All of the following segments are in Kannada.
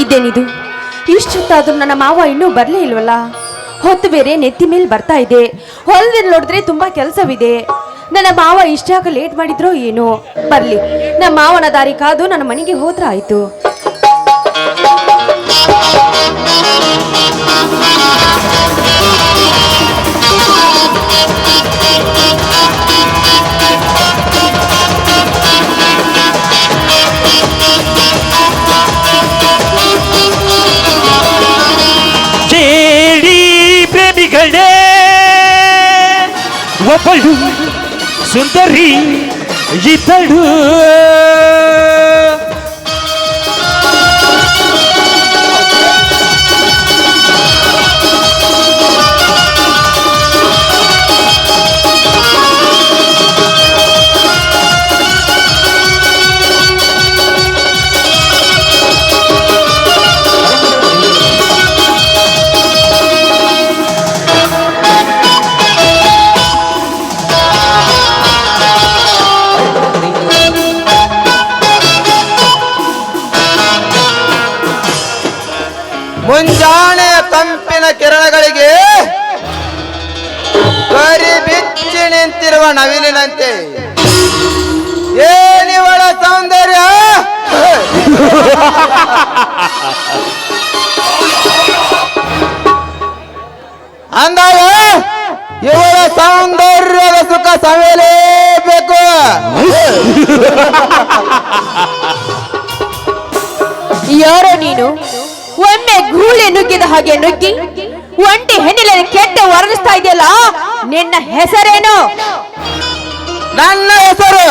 ಇದೇನಿದು? ಇಷ್ಟೊತ್ತಾದ್ರೂ ನನ್ನ ಮಾವ ಇನ್ನೂ ಬರಲೇ ಇಲ್ವಲ್ಲ? ಹೊತ್ತು ಬೇರೆ ನೆತ್ತಿ ಮೇಲೆ ಬರ್ತಾ ಇದೆ. ಹೊಲದಲ್ಲಿ ನೋಡಿದ್ರೆ ತುಂಬಾ ಕೆಲಸವಿದೆ. ನನ್ನ ಮಾವ ಇಷ್ಟಾಗ ಲೇಟ್ ಮಾಡಿದ್ರೋ ಏನೋ? ಬರಲಿ. ನಮ್ಮ ಮಾವನ ದಾರಿ ಕಾದು ನನ್ನ ಮನೆಗೆ ಹೋದ್ರ ಆಯ್ತು. ಪ್ರೇಮಿಗಳೇ ಒಬ್ಬಳು ಸುಂದರಿ ಇದ್ದಳು ನವಿಲಿನಂತೆ ಏನಿವಳ ಸೌಂದರ್ಯ! ಅಂದಾಗ ಇವಳ ಸೌಂದರ್ಯದ ಸುಖ ಸವಿಯಲೇಬೇಕು. ಯಾರೋ ನೀನು? ಒಮ್ಮೆ ಗೂಳಿ ನುಗ್ಗಿದ ಹಾಗೆ ನುಗ್ಗಿ, ಒಂಟಿ ಹೆಣ್ಣಿಲ ಕೆಟ್ಟ ವರ್ಣಿಸ್ತಾ ಇದೆಯಲ್ಲ, ನಿನ್ನ ಹೆಸರೇನು? ನನ್ನ ಹೆಸರು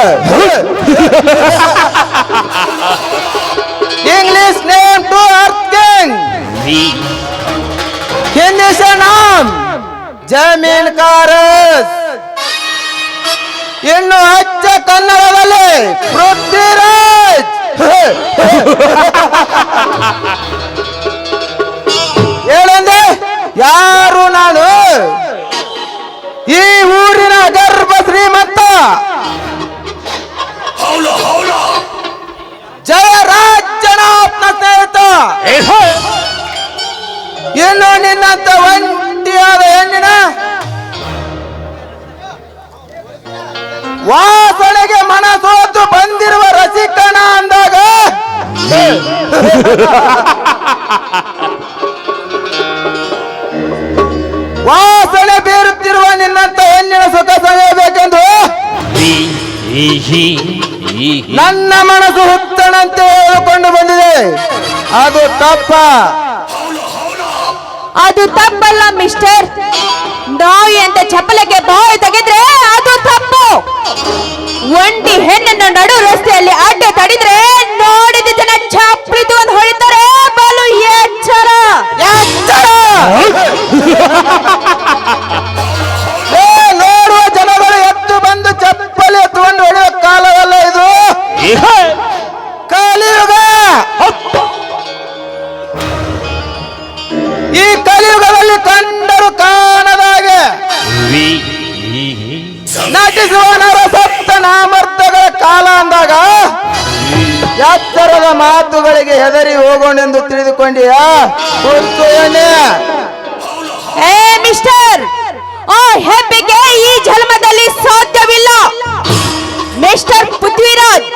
English name to earth king Hindi से नाम ಜಮೀನ್ ಕಾರಸ್ ಇನ್ನು ಅಚ್ಚ ಕನ್ನಡದಲ್ಲಿ ಪೃಥ್ವಿರಾಜ್ ಹೇಳಂದೆ ಯಾರು ನಾನು ಈ ಊರಿನ ಗರ್ಭ ಶ್ರೀಮಂತ ಜಯರಾಜನಾಥ್ನ ಸ್ನೇಹಿತ. ಇನ್ನು ನಿನ್ನಂತ ಒಂಟಿಯಾದ ಹೆಣ್ಣಿನ ವಾಸನೆಗೆ ಮನಸೋತು ಬಂದಿರುವ ರಸಿಕನ ಅಂದಾಗ. ವಾಸನೆ ಬೀರುತ್ತಿರುವ ನನ್ನ ಮನಸ್ಸು ಹುತ್ತಣಂತೆ ಹೇಳಿಕೊಂಡು ಬಂದಿದೆ. ಅದು ತಪ್ಪ. ಅದು ತಪ್ಪಲ್ಲ ಮಿಸ್ಟರ್ ನಾಯಿ ಅಂತ ಚಪ್ಪಲಕ್ಕೆ ಬಾಯಿ ತೆಗೆದ್ರೆ ಅದು ತಪ್ಪು. ಒಂಟಿ ಹೆಣ್ಣನ್ನು ನಡು ರಸ್ತೆಯಲ್ಲಿ ಅಡ್ಡ ತಡಿದ್ರೆ ನೋಡಿದ ಜನ ಚಪ್ಪಲಿತು ಅಂತ ಹೊಡಿತಾರೆ ಬಲು ಎಚ್ಚರ. ಎಚ್ಚರ! ಕಲಿಯುಗದಲ್ಲಿ ಕಂಡರು ಕಾಣದಾಗೆ. ನಟಿಸುವ ನರಸಪ್ತ ನಾಮರ್ಥಗಳ ಕಾಲ ಅಂದಾಗ ಎತ್ತರದ ಮಾತುಗಳಿಗೆ ಹೆದರಿ ಹೋಗೋಣೆಂದು ತಿಳಿದುಕೊಂಡಿಯಾ? ಎಣ್ಣೆ. ಏ ಮಿಸ್ಟರ್ ಆ ಹೆಬ್ಬಿಗೆ ಈ ಜನ್ಮದಲ್ಲಿ ಸಾಧ್ಯವಿಲ್ಲ. ಮಿಸ್ಟರ್ ಪೃಥ್ವಿರಾಜ್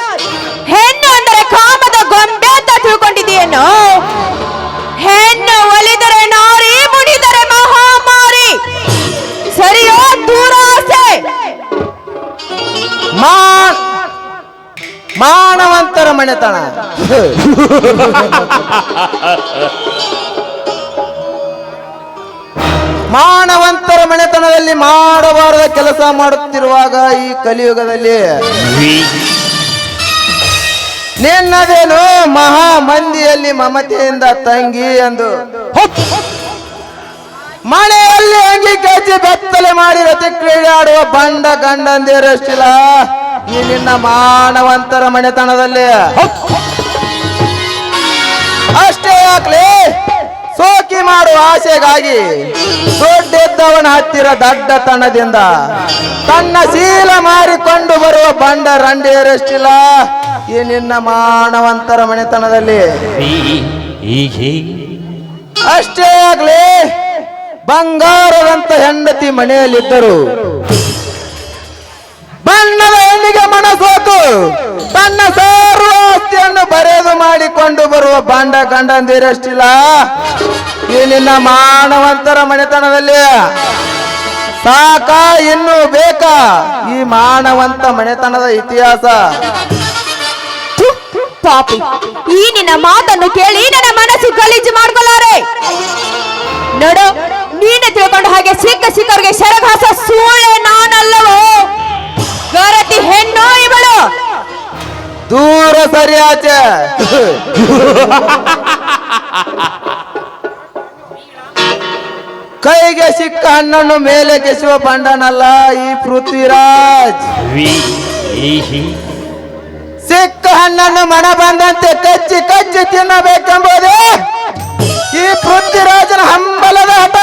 ಹೆಣ್ಣು ಅಂದರೆ ಕಾಮದ ಗೊಂಬೆ ಅಂತ ತಿಳ್ಕೊಂಡಿದೆಯೇನು ಹೆಣ್ಣು ಒಲಿದರೆ ಮಾನವಂತರ ಮನೆತನ. ಮಾನವಂತರ ಮನೆತನದಲ್ಲಿ ಮಾಡಬಾರದ ಕೆಲಸ ಮಾಡುತ್ತಿರುವಾಗ ಈ ಕಲಿಯುಗದಲ್ಲಿ ನಿನ್ನದೇನು ಮಹಾ ಮಂದಿಯಲ್ಲಿ ಮಮತೆಯಿಂದ ತಂಗಿ ಎಂದು. ಮನೆಯಲ್ಲಿ ಅಂಗಿ ಕಚ್ಚಿ ಬೆತ್ತಲೆ ಮಾಡಿ ರತಿ ಕ್ರೀಡೆ ಆಡುವ ಬಂಡ ಗಂಡಂದಿರಷ್ಟಿಲ್ಲ ಈ ನಿನ್ನ ಮಾನವಂತರ ಮನೆತನದಲ್ಲಿ. ಅಷ್ಟೇ ಆಗ್ಲಿ ಸೋಕಿ ಮಾಡುವ ಆಸೆಗಾಗಿ ದೊಡ್ಡಿದ್ದವನ ಹತ್ತಿರ ದಡ್ಡತನದಿಂದ ತನ್ನ ಶೀಲ ಮಾರಿಕೊಂಡು ಬರುವ ಬಂಡ ರಂಡಿಯರಷ್ಟಿಲ್ಲ ಈ ನಿನ್ನ ಮಾನವಂತರ ಮನೆತನದಲ್ಲಿ. ಅಷ್ಟೇ ಆಗ್ಲಿ ಬಂಗಾರದಂತ ಹೆಂಡತಿ ಮನೆಯಲ್ಲಿದ್ದರು. ಬಣ್ಣದ ಹೆಣ್ಣಿಗೆ ಮನಸೋತು ತನ್ನ ಸಾರು ಆಸ್ತಿಯನ್ನು ಬರೆದು ಮಾಡಿಕೊಂಡು ಬರುವ ಬಾಂಡ ಕಂಡಂದಿರಷ್ಟಿಲ್ಲ ಈ ನಿನ್ನ ಮಾನವಂತರ ಮನೆತನದಲ್ಲಿ ಸಾಕ ಇನ್ನು ಬೇಕಾ? ಈ ಮಾನವಂತ ಮನೆತನದ ಇತಿಹಾಸ. ಪಾಪಿ. ಈ ನಿನ್ನ ಮಾತನ್ನು ಕೇಳಿ ನನ್ನ ಮನಸ್ಸು ಗಲೀಜು ಮಾಡ್ಕೊಲಾರೆ ನೋಡು ನೀನೆ ತಿಳ್ಕೊಂಡು ಹಾಗೆ ಸಿಕ್ಕ ಸಿಕ್ಕವ್ರಿಗೆ ಶರಘಾಸ ಸೂಳೆ ನಾನಲ್ಲವೋ? ಗರತಿ ಹೆಣ್ಣು ಇವಳು. ದೂರ ಸರಿ ಆಚೆ. ಕೈಗೆ ಸಿಕ್ಕ ಹಣ್ಣನ್ನು ಮೇಲೆ ಕೆಸುವ ಬಂಡನಲ್ಲ ಈ ಪೃಥ್ವಿರಾಜ್. ಸಿಕ್ಕ ಹಣ್ಣನ್ನು ಮನ ಬಂದಂತೆ ಕಚ್ಚಿ ಕಚ್ಚಿ ತಿನ್ನಬೇಕೆಂಬುದೇ ಈ ಪೃಥ್ವಿರಾಜನ ಹಂಬಲದ ಹಠ.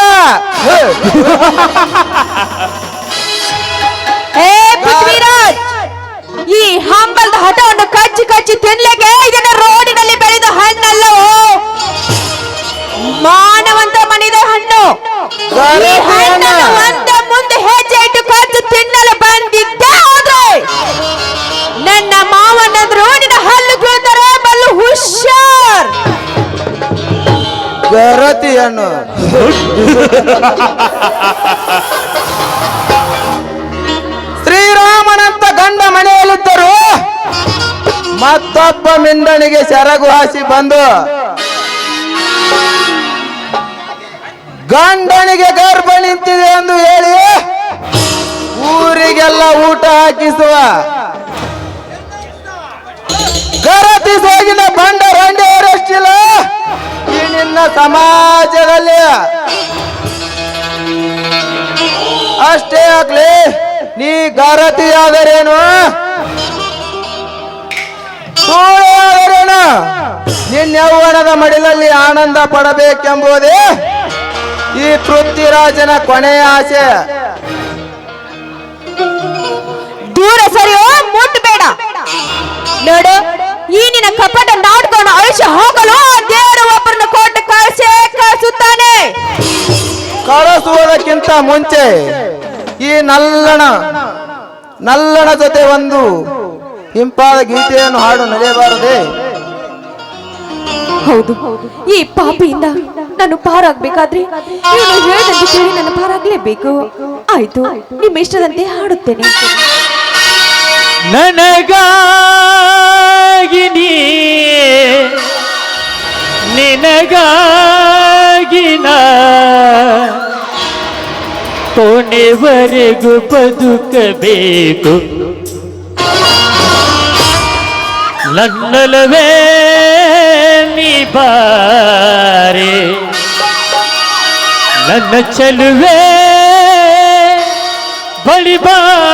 ಏ ಪೃಥ್ವಿರಾಜ್ ಈ ಹಂಬಲದ ಹಠವನ್ನು ಕಚ್ಚಿ ಕಚ್ಚಿ ತಿನ್ಲಿಕ್ಕೆ ಇದನ್ನ ರೋಡಿನಲ್ಲಿ ಬೆಳೆದ ಹಣ್ಣಲ್ಲವೋ? ಮಾನವಂತ ಮನಿದ ಹಣ್ಣು. ಈ ಹಣ್ಣನ್ನು ಒಂದೇ ಮುಂದೆ ಹೆಜ್ಜೆ ಇಟ್ಟು ಕಚ್ಚಿ ತಿನ್ನಲು ಬಂದಿದ್ದೆ ಗರತಿಯನ್ನು ಶ್ರೀರಾಮನಂತ ಗಂಡ ಮನೆಯಲ್ಲಿದ್ದರು. ಮತ್ತೊಬ್ಬ ಮಿಂಡನಿಗೆ ಸೆರಗು ಹಾಸಿ ಬಂದು ಗಂಡನಿಗೆ ಗರ್ಭ ನಿಂತಿದೆ ಎಂದು ಹೇಳಿ ಊರಿಗೆಲ್ಲ ಊಟ ಹಾಕಿಸುವ ಗರತಿ ಸೋಗಿನ ಬಂಡ ರಂಡೆಯರಷ್ಟಿಲ್ಲ ಈ ನಿನ್ನ ಸಮಾಜದಲ್ಲಿ. ಅಷ್ಟೇ ಆಗ್ಲಿ, ನೀ ಗರತಿಯಾದರೇನು ಸೂಳೆಯಾದರೇನು ನಿನ್ನ ಯೌವನದ ಮಡಿಲಲ್ಲಿ ಆನಂದ ಪಡಬೇಕೆಂಬುದೇ ಈ ಪೃಥ್ವಿರಾಜನ ಕೊನೆಯ ಆಸೆ. ದೂರ ಸರಿಯೋ ಮುಟ್ಟಬೇಡ ನೋಡು ಈ ನಿನ್ನ ಕಪಟ ನಾಡ್ಕೊಂಡು ಅಳಿಸಿ ಹೋಗಲು ಆ ದೇವರು ಒಬ್ಬರನ್ನು ಕೊಟ್ಟು ಕಳಿಸೇ ಕಳಿಸುತ್ತಾನೆ. ಕಳಿಸುವುದಕ್ಕಿಂತ ಮುಂಚೆ ಈ ನಲ್ಲಣ ನಲ್ಲಣ ಜೊತೆ ಒಂದು ಹಿಂಪಾದ ಗೀತೆಯನ್ನು ಹಾಡು ನಡೆಯಬಾರದೆ? ಹೌದು. ಈ ಪಾಪಿಯಿಂದ ನಾನು ಪಾರಾಗ್ಬೇಕಾದ್ರೆ ಇವನು ಹೇಳಿದಂತೆ ಕೇಳಿ ನಾನು ಪಾರಾಗ್ಲೇಬೇಕು. ಆಯ್ತು ನಿಮ್ಮ ಇಷ್ಟದಂತೆ ಹಾಡುತ್ತೇನೆ. ನನಗಾಗಿ ನೀ ನಿನಗಾಗಿ ನಾ ಕೊನೆವರೆಗೂ ಬದುಕಬೇಕು. ನನ್ನಲವೇ ನೀ ಬಾರೆ. ನನ್ನ ಚಲುವೆ ಬಳಿ ಬಾರೆ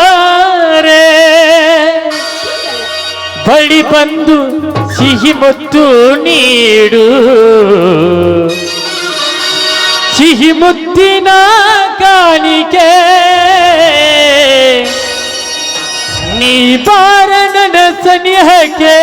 ಬಳಿ ಬಂದು ಸಿಹಿ ಮುತ್ತು ನೀಡು. ಸಿಹಿ ಮುತ್ತಿನ ಕಾಣಿಕೆ. ನೀ ಬಾರ ನನ್ನ ಸನಿಹಕ್ಕೆ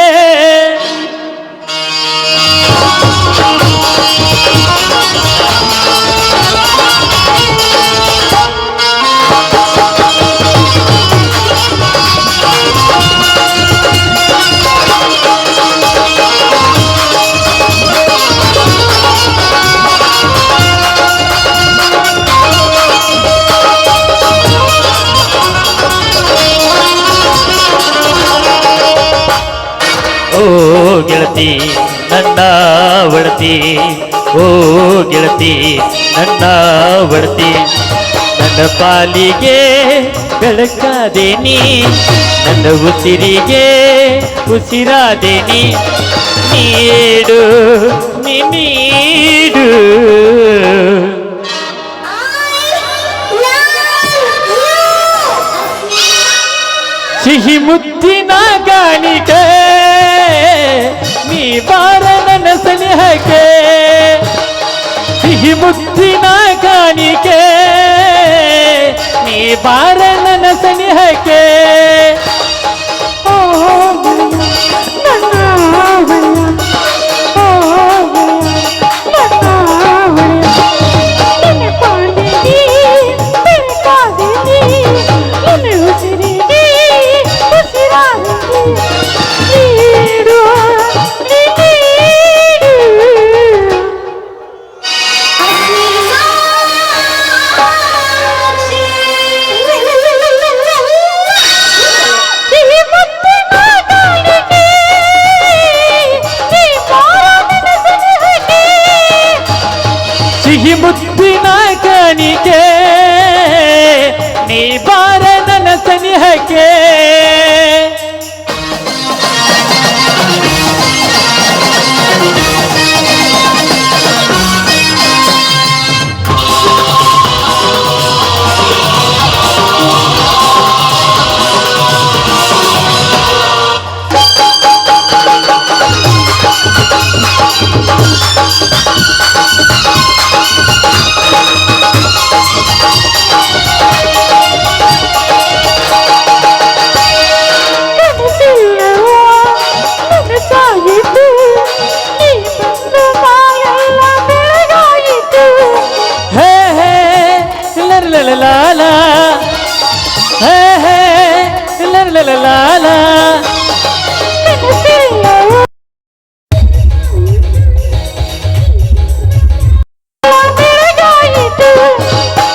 ಗೆಳತಿ, ನನ್ನ ಒಡತಿ ಓ ಗೆಳತಿ, ನನ್ನ ಒಡತಿ ನನ್ನ ಪಾಲಿಗೆ ಬೆಳಕಾದೇನಿ. ನನ್ನ ಉಸಿರಿಗೆ ಉಸಿರಾದೇನಿ. ನೀಡು ನೀಡು ಸಿಹಿ ಮುತ್ತಿನ ಗಾಣಿಕೆ ನೀ ಬಾರ ನನ್ನ ಸನಿಹಕ್ಕೆ ಸಿಹಿ ಮುತ್ತಿನ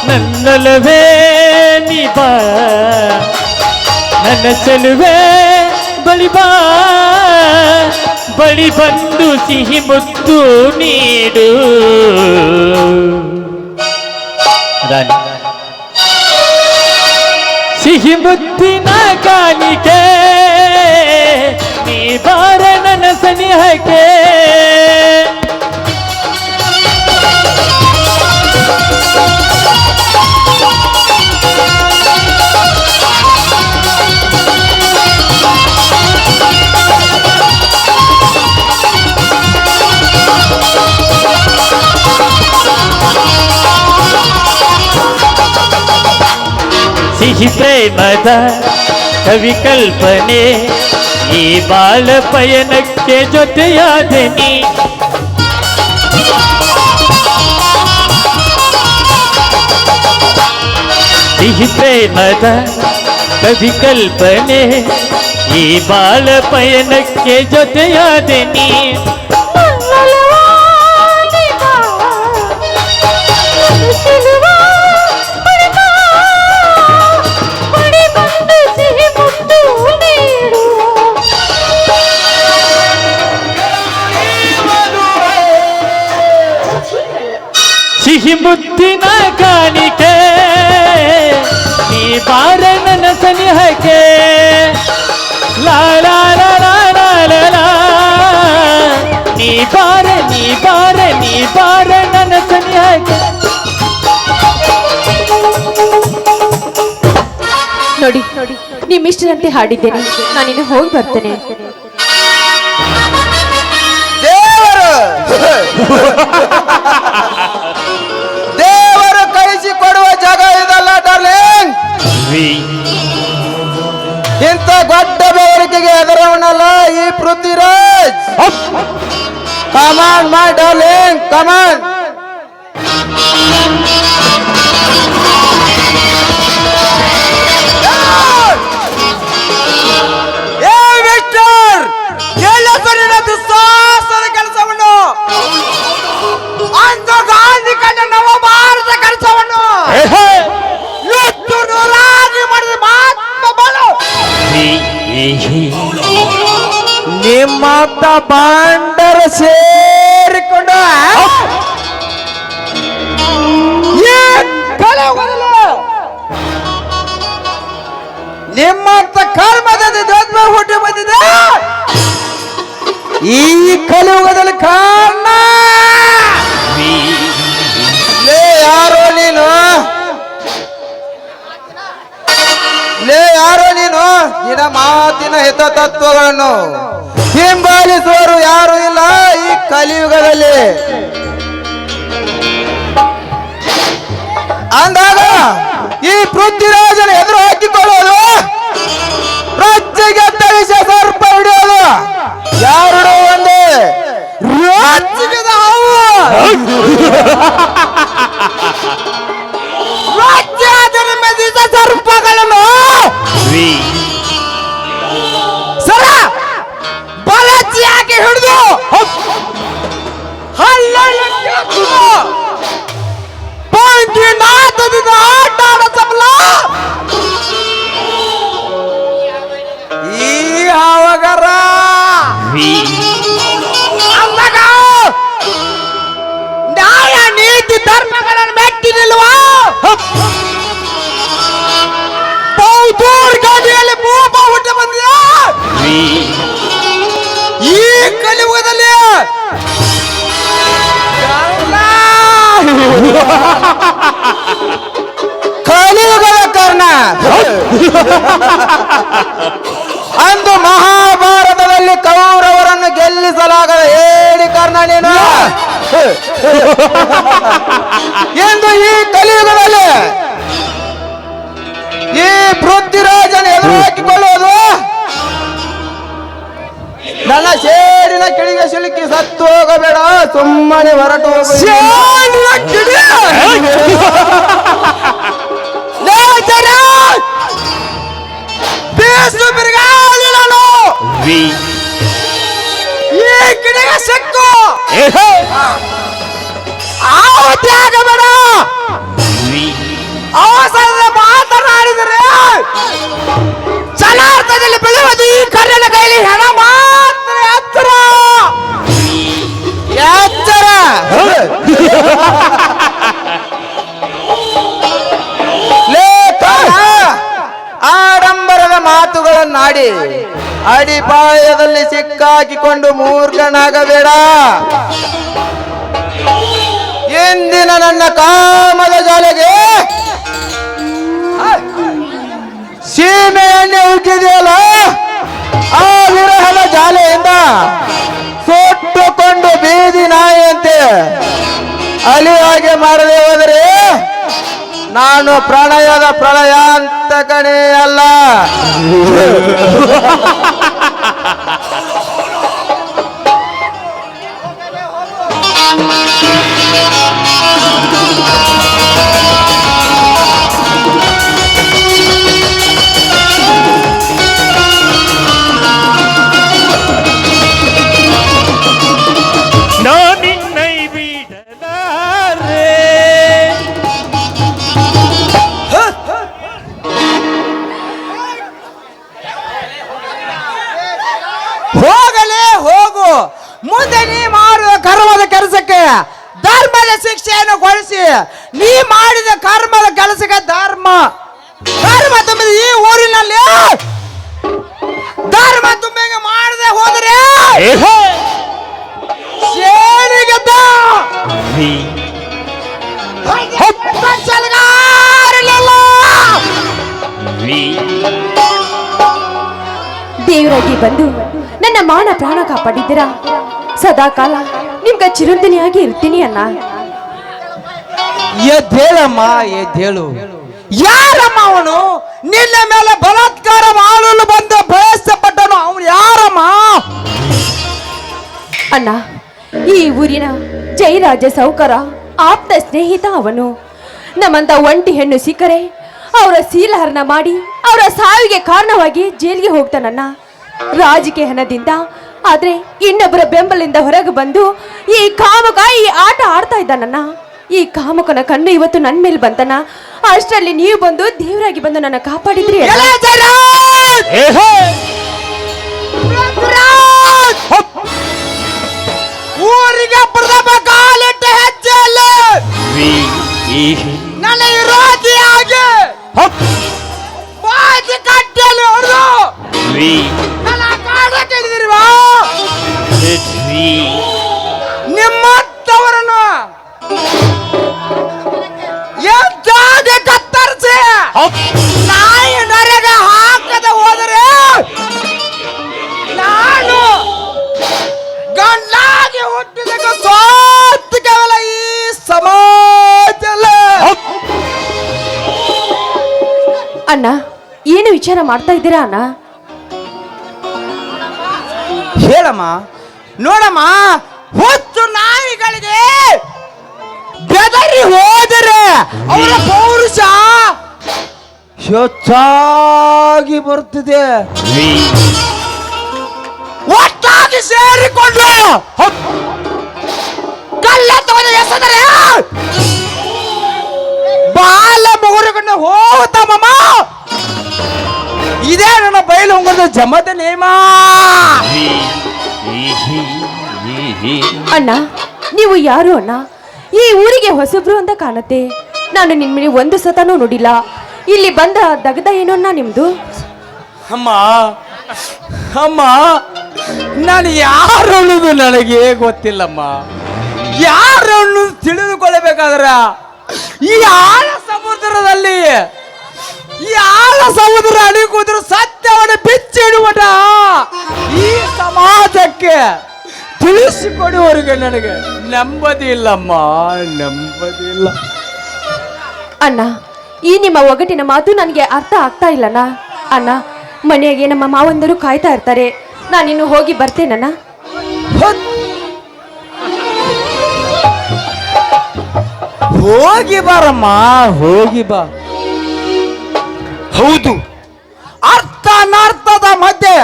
ನನ್ನಲವೇ ನೀ ಬಾ ನನ್ನ ಚೆಲುವೆ ಬಳಿ ಬಾ ಬಳಿ ಬಂದು ಸಿಹಿ ಮುತ್ತು ನೀಡು ರಾಣಿ ಸಿಹಿ ಸಿಹಿ ಪ್ರೇಮದ ಕವಿ ಕಲ್ಪನೆ ಈ ಬಾಳ ಪಯಣಕ್ಕೆ ಜೊತೆಯಾದ ನೀ ಸಿಹಿ ಪ್ರೇಮದ ಕವಿ ಕಲ್ಪನೆ ಈ ಬಾಳ ಪಯಣಕ್ಕೆ ಜೊತೆಯಾದ ನೀ ಸಿಹಿ ಮುತ್ತಿನ ಕಾಣಿಕೆ ನೀ ಬಾರ ನನ್ನ ಸನಿಹಕ್ಕೆ. ಲಾಲಾ. ನೀ ಬಾರ ನೀ ಬಾರ ನೀ ಬಾರ ನನ್ನ ಸನಿಹಕ್ಕೆ. ನೋಡಿ ನೋಡಿ ನಿಮ್ಮಿಷ್ಟದಂತೆ ಹಾಡಿದ್ದೇನೆ ನಾನಿನ್ನು ಹೋಗಿ ಬರ್ತೇನೆ. ದೇವರು! Come on my darling come on ಏ ಮಿಸ್ಟರ್ ಎಲ್ಲಸರಿನ ದುಸ್ಸಾಹಸದ ಕೆಲಸವನ್ನು. ಅಂದು ಗಾಂಧಿ ಕಂಡ. ನಿಮ್ಮಂತ ಕರ್ಮದಲ್ಲಿ ದೊಡ್ಡ ಹುಟ್ಟಿ ಬಂದಿದೆ? ಈ ಕಲಿಯುಗದಲ್ಲಿ ಕಾರಣ? ಲೇ, ಯಾರೋ ನೀನು? ಲೇ, ಯಾರೋ ನೀನು? ನಿನ್ನ ಮಾತಿನ ಹಿತ ಹಿಂಬಾಲಿಸುವವರು ಯಾರು ಇಲ್ಲ ಈ ಕಲಿಯುಗದಲ್ಲಿ. ಅಂದಾಗ ಈ ಪೃಥ್ವಿರಾಜನ ಎದುರು ಹಾಕಿಕೊಳ್ಳೋದು. ರಜ್ಜಿಗೆ ತಳಿಸ ಸರ್ಪ ಹಿಡಿಯೋದು. ಕಲಿಯುಗದ ಕರ್ಣ. ಅಂದು ಮಹಾಭಾರತದಲ್ಲಿ ಕೌರವರನ್ನು ಗೆಲ್ಲಿಸಲಾಗದ ಹೇಳಿ ಕರ್ಣ ನೀನು. ಎಂದು ಈ ಕಲಿಯುಗದಲ್ಲಿ ಈ ಪೃಥ್ವಿರಾಜನ ಎದುರು ಹಾಕಿಕೊಳ್ಳುವುದು ನನ್ನ ಶೇರಿನ ಕೆಳಗೆ ಸಿಲುಕಿ ಸತ್ತು ಹೋಗಬೇಡ ಸುಮ್ಮನೆ ಹೊರಟು ಹೋಗು ಮಾತುಗಳನ್ನಾಡಿ ಅಡಿಪಾಯದಲ್ಲಿ ಸಿಕ್ಕಾಕಿಕೊಂಡು ಮೂರ್ಖನಾಗಬೇಡ. ಇಂದಿನ ನನ್ನ ಕಾಮದ ಜಾಲೆಗೆ ಸೀಮೆ ಎಣ್ಣೆ ಉಕ್ಕಿದೆಯಲ್ಲ? ಆ ವಿರಹದ ಜಾಲೆಯಿಂದ ಸುಟ್ಟುಕೊಂಡು ಬೀದಿ ನಾಯಿಯಂತೆ ಅಲಿಯಾಗೆ ಮಾಡದೆ ಹೋದರೆ ನಾನು ಪ್ರಣಯದ ಪ್ರಳಯ ಅಂತ ಕಣೆ ಅಲ್ಲ. ಪ್ರಾಣ ಕಾಪಾಡಿದ್ದೀರಾ? ಸದಾ ಕಾಲ ನಿಮ್ಗೆ ಚಿರಂತನಿಯಾಗಿ ಇರ್ತೀನಿ ಅಣ್ಣ. ಎದ್ದೇಳಮ್ಮ ಎದ್ದೇಳು. ಯಾರಮ್ಮ ಅವನು? ನಿನ್ನ ಮೇಲೆ ಬಲಾತ್ಕಾರ ಮಾಡಲು ಬಂದ ಬಯಸಪಟ್ಟನು ಅವನು ಯಾರಮ್ಮ? ಅಣ್ಣ ಈ ಊರಿನ ಜೈರಾಜ ಸೌಕರ ಆಪ್ತ ಸ್ನೇಹಿತ ಅವನು. ನಮ್ಮಂತ ಒಂಟಿ ಹೆಣ್ಣು ಸಿಕ್ಕರೆ ಅವರ ಶೀಲಹರಣ ಮಾಡಿ ಅವರ ಸಾವಿಗೆ ಕಾರಣವಾಗಿ ಜೈಲಿಗೆ ಹೋಗ್ತಾನಣ್ಣ. ರಾಜಕೀಯ ಹಣದಿಂದ ಆದ್ರೆ ಇನ್ನೊಬ್ಬರ ಬೆಂಬಲಿಂದ ಹೊರಗೆ ಬಂದು ಈ ಕಾಮಕ ಈ ಆಟ ಆಡ್ತಾ ಇದ್ದಾನಣ್ಣ ಈ ಕಾಮಕನ ಕಣ್ಣು ಇವತ್ತು ನನ್ನ ಮೇಲೆ ಬಂತನ ಅಷ್ಟರಲ್ಲಿ ನೀವು ಬಂದು ದೇವರಾಗಿ ಬಂದು ನನ್ನ ಕಾಪಾಡಿದ್ರಿ! ಊರಿಗೆ ಪ್ರಥಮ ಕಾಲಿಟ್ಟ ಹೆಜ್ಜೆ ಅಲ್ಲ ವಿ ಈಹಿ ನನ್ನ ವಿರೋಧಿಯಾಗಿ ಬಾಜಿ ಕಟ್ಟೆಯಲ್ಲಿ ಅಣ್ಣ, ಏನು ವಿಚಾರ ಮಾಡ್ತಾ ಇದ್ದೀರಾ ಅಣ್ಣ? ಹೇಳಮ್ಮ, ನೋಡಮ್ಮ ಹೊತ್ತು ನಾಯಿಗಳಿಗೆ ಬೆದರಿ ಹೋದರೆ ಅವರ ಪೌರುಷ ಹೆಚ್ಚಾಗಿ ಬರ್ತಿದೆ ವಿ ಒಟ್ಟಾಗಿ ಸೇರಿಕೊಂಡು ಕಲ್ಲ ಎಸೆದರೆ ಬಾಲ ಮುಗುರುಕೊಂಡು ಹೋಗುತ್ತಮ್ಮ ಇದೇ ನನ್ನ ಬಯಲು ಹೋಗೋದು ಜಮದ ನೇಮ. ಅಣ್ಣ ನೀವು ಯಾರು ಅಣ್ಣ? ಈ ಊರಿಗೆ ಹೊಸಬ್ರು ಅಂತ ಕಾಣತ್ತೆ. ನಾನು ನಿಮ್ಮನೆ ಒಂದು ಸತನೂ ನೋಡಿಲ್ಲ. ಇಲ್ಲಿ ಬಂದ ದಗದ ಏನು ಅಣ್ಣ ನಿಮ್ದು? ಅಮ್ಮ ಅಮ್ಮ ನಾನು ಯಾರು ಅನ್ನೋದು ನನಗೆ ಗೊತ್ತಿಲ್ಲಮ್ಮ. ಯಾರು ಅನ್ನೋದು ತಿಳಿದುಕೊಳ್ಳಬೇಕಾದ್ರ ಈ ಆಳ ಸಮುದ್ರದಲ್ಲಿ? ಈ ಆಳ ಸಮುದ್ರ ಅಡಿ ಕೂತರು ಸತ್ಯವನ್ನು ಬಿಚ್ಚಿಡುವಟ? ಈ ಸಮಾಜಕ್ಕೆ ತಿಳಿಸಿಕೊಡುವವರಿಗೆ ನನಗೆ ನೆಮ್ಮದಿ ಇಲ್ಲಮ್ಮ ನೆಮ್ಮದಿ ಇಲ್ಲ ಅಣ್ಣ ಈ ನಿಮ್ಮ ಒಗಟಿನ ಮಾತು ನನಗೆ ಅರ್ಥ ಆಗ್ತಾ ಇಲ್ಲ ಅಣ್ಣ ಮನೆಗೆ ನಮ್ಮ ಮಾವಂದರು ಕಾಯ್ತಾ ಇರ್ತಾರೆ. ನಾನಿನ್ನು ಹೋಗಿ ಬರ್ತೇನಣ್ಣ? ಹೋಗಿ ಬಾರಮ್ಮ ಹೋಗಿ ಬಾ ಹೌದು ಅರ್ಥ ಅನರ್ಥದ ಮಧ್ಯೆ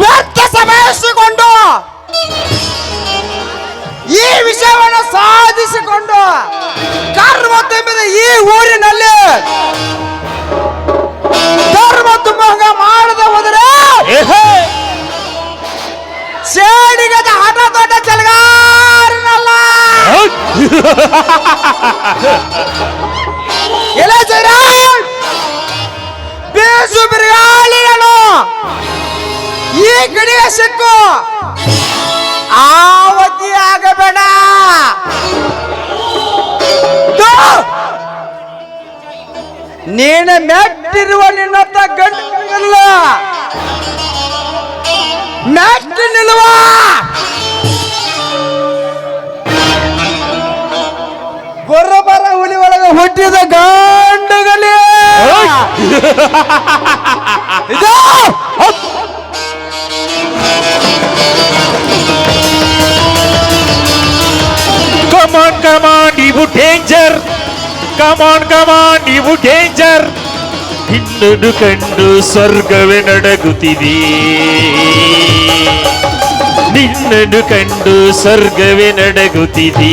ವ್ಯರ್ಥ ಸಮಯಿಸಿಕೊಂಡು ಈ ವಿಷಯವನ್ನು ಸಾಧಿಸಿಕೊಂಡು ಕರ್ಮ ತುಂಬಿದ ಈ ಊರಿನಲ್ಲಿ ಕರ್ಮ ತುಂಬ ಮಾಡದೆ ಹೋದರೆ! ಸೇಡಿಗದ ಹಠ ದೊಡ್ಡ ಚಲಗಾರನಲ್ಲ ಎಲೆ ಜಯರಾಜ್ ಬೇಸು ಬಿರುಗಾಳಿಗಳು ಈ ಗಡಿಯ ಸಿಕ್ಕು ಆವತಿ ಆಗಬೇಡ! ನೀನು ಮೆಟ್ಟಿರುವ ನಿನ್ನತ್ತ ಗಂಟಲ್ಲ ಮೆಟ್ಟಿ ನಿಲ್ಲುವ. ಗೊರಬರ ಹುಲಿ ಒಳಗೆ ಹುಟ್ಟಿದ ಗಂಡುಗಲಿ. ಕಮಾನ್ ಕಮಾನ್ ನೀವು danger come on come on ನೀವು ಡೇಂಜರ್ ನಿನ್ನನ್ನು ಕಂಡು ಸ್ವರ್ಗವೇ ನಡಗುತ್ತಿದೆ. ನಿನ್ನನ್ನು ಕಂಡು ಸ್ವರ್ಗವೇ ನಡಗುತ್ತಿದೆ.